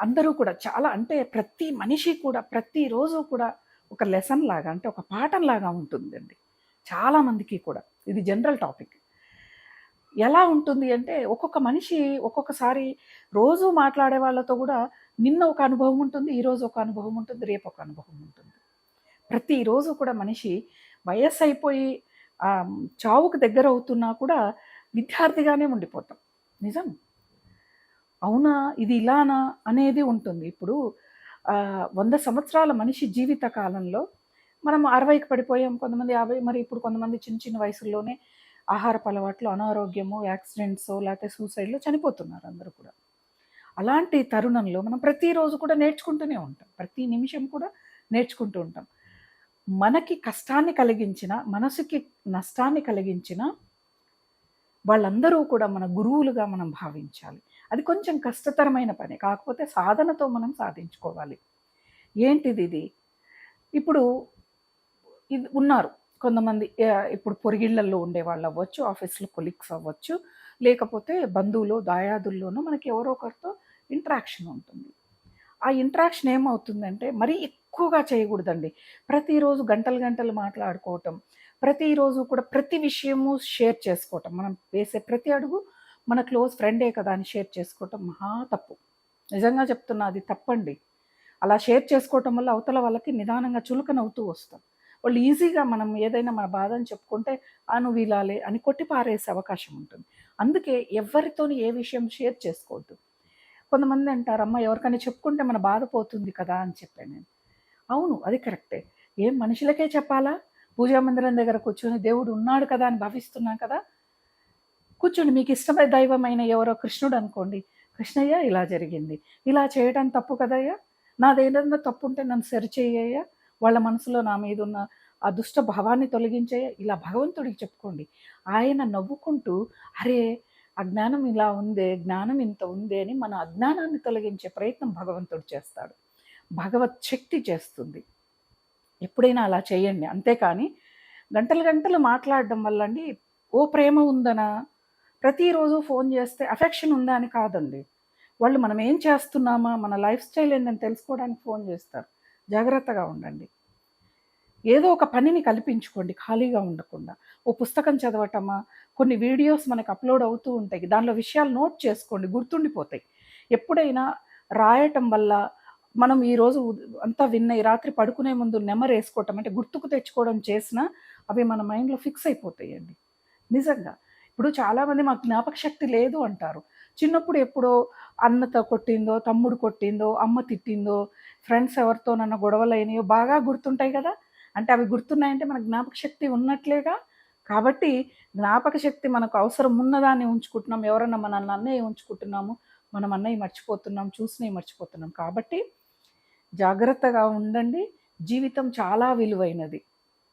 అందరూ కూడా చాలా అంటే ప్రతి మనిషి కూడా ప్రతిరోజు కూడా ఒక లెసన్ లాగా అంటే ఒక పాఠం లాగా ఉంటుందండి. చాలామందికి కూడా. ఇది జనరల్ టాపిక్ ఎలా ఉంటుంది అంటే ఒక్కొక్క మనిషి ఒక్కొక్కసారి రోజు మాట్లాడే వాళ్ళతో కూడా నిన్న ఒక అనుభవం ఉంటుంది ఈరోజు ఒక అనుభవం ఉంటుంది రేపు ఒక అనుభవం ఉంటుంది. ప్రతిరోజు కూడా మనిషి వయస్సు అయిపోయి చావుకు దగ్గర అవుతున్నా కూడా విద్యార్థిగానే ఉండిపోతాం. నిజం? అవునా? ఇది ఇలానా? అనేది ఉంటుంది. ఇప్పుడు వంద సంవత్సరాల మనిషి జీవిత కాలంలో మనం అరవైకి పడిపోయాం. కొంతమంది యాభై మరి ఇప్పుడు కొంతమంది చిన్న చిన్న వయసుల్లోనే ఆహారపు అలవాట్లు అనారోగ్యము యాక్సిడెంట్స్ లేకపోతే సూసైడ్లో చనిపోతున్నారు అందరూ కూడా. అలాంటి తరుణంలో మనం ప్రతిరోజు కూడా నేర్చుకుంటూనే ఉంటాం. ప్రతి నిమిషం కూడా నేర్చుకుంటూ ఉంటాం. మనకి కష్టాన్ని కలిగించిన మనసుకి నష్టాన్ని కలిగించిన వాళ్ళందరూ కూడా మన గురువులుగా మనం భావించాలి. అది కొంచెం కష్టతరమైన పని. కాకపోతే సాధనతో మనం సాధించుకోవాలి. ఏంటిది ఇది? ఇప్పుడు ఇది ఉన్నారు. కొంతమంది ఇప్పుడు పొరిగిళ్ళల్లో ఉండే వాళ్ళు అవ్వచ్చు ఆఫీస్లో కొలీగ్స్ అవ్వచ్చు లేకపోతే బంధువులు దాయాదుల్లోనూ మనకి ఎవరో ఒకరితో ఇంట్రాక్షన్ ఉంటుంది. ఆ ఇంట్రాక్షన్ ఏమవుతుందంటే మరీ ఎక్కువగా చేయకూడదండి. ప్రతిరోజు గంటలు గంటలు మాట్లాడుకోవటం ప్రతిరోజు కూడా ప్రతి విషయము షేర్ చేసుకోవటం. మనం వేసే ప్రతి అడుగు మన క్లోజ్ ఫ్రెండే కదా అని షేర్ చేసుకోవటం మహా తప్పు. నిజంగా చెప్తున్నా అది తప్పండి. అలా షేర్ చేసుకోవటం వల్ల అవతల వాళ్ళకి నిదానంగా చులకనవుతూ వస్తాం. వాళ్ళు ఈజీగా మనం ఏదైనా మన బాధని చెప్పుకుంటే ఆ నువ్వు ఇలాలే అని కొట్టి పారేసే అవకాశం ఉంటుంది. అందుకే ఎవరితోని ఏ విషయం షేర్ చేసుకోవద్దు. కొంతమంది అంటారు అమ్మ ఎవరికైనా చెప్పుకుంటే మన బాధ పోతుంది కదా అని చెప్పాను నేను. అవును అది కరెక్టే. ఏం మనుషులకే చెప్పాలా? పూజా మందిరం దగ్గర కూర్చొని దేవుడు ఉన్నాడు కదా అని భావిస్తున్నాం కదా? కూర్చోండి మీకు ఇష్టమైన దైవమైన ఎవరో కృష్ణుడు అనుకోండి కృష్ణయ్య ఇలా జరిగింది ఇలా చేయడం తప్పు కదయ్యా? నాదేదన్నా తప్పు ఉంటే నన్ను సరిచేయ్యా వాళ్ళ మనసులో నా మీద ఉన్న ఆ దుష్ట భావాన్ని తొలగించేయ ఇలా భగవంతుడికి చెప్పుకోండి. ఆయన నవ్వుకుంటూ అరే అజ్ఞానం ఇలా ఉందే జ్ఞానం ఇంత ఉందే అని మన అజ్ఞానాన్ని తొలగించే ప్రయత్నం భగవంతుడు చేస్తాడు. భగవత్ శక్తి చేస్తుంది. ఎప్పుడైనా అలా చేయండి. అంతేకాని గంటలు గంటలు మాట్లాడడం వల్ల అండి ఓ ప్రేమ ఉందనా? ప్రతిరోజు ఫోన్ చేస్తే అఫెక్షన్ ఉందా అని కాదండి. వాళ్ళు మనం ఏం చేస్తున్నామా మన లైఫ్ స్టైల్ ఏంటని తెలుసుకోవడానికి ఫోన్ చేస్తారు. జాగ్రత్తగా ఉండండి. ఏదో ఒక పనిని కల్పించుకోండి ఖాళీగా ఉండకుండా. ఓ పుస్తకం చదవటమా కొన్ని వీడియోస్ మనకు అప్లోడ్ అవుతూ ఉంటాయి. దానిలో విషయాలు నోట్ చేసుకోండి గుర్తుండిపోతాయి. ఎప్పుడైనా రాయటం వల్ల మనం ఈరోజు అంతా విన్న ఈ రాత్రి పడుకునే ముందు నెమరు వేసుకోవటం అంటే గుర్తుకు తెచ్చుకోవడం చేసినా అవి మన మైండ్లో ఫిక్స్ అయిపోతాయండి. నిజంగా ఇప్పుడు చాలామంది మాకు జ్ఞాపక శక్తి లేదు అంటారు. చిన్నప్పుడు ఎప్పుడో అన్నతో కొట్టిందో తమ్ముడు కొట్టిందో అమ్మ తిట్టిందో ఫ్రెండ్స్ ఎవరితో నన్న గొడవలు అయినాయో బాగా గుర్తుంటాయి కదా. అంటే అవి గుర్తున్నాయంటే మనకు జ్ఞాపక శక్తి ఉన్నట్లేగా. కాబట్టి జ్ఞాపక శక్తి మనకు అవసరం ఉన్నదాన్ని ఉంచుకుంటున్నాం. ఎవరన్నా మన అన్నయ్య ఉంచుకుంటున్నాము. మనం అన్నయ్య మర్చిపోతున్నాం చూసినవి మర్చిపోతున్నాం. కాబట్టి జాగ్రత్తగా ఉండండి. జీవితం చాలా విలువైనది.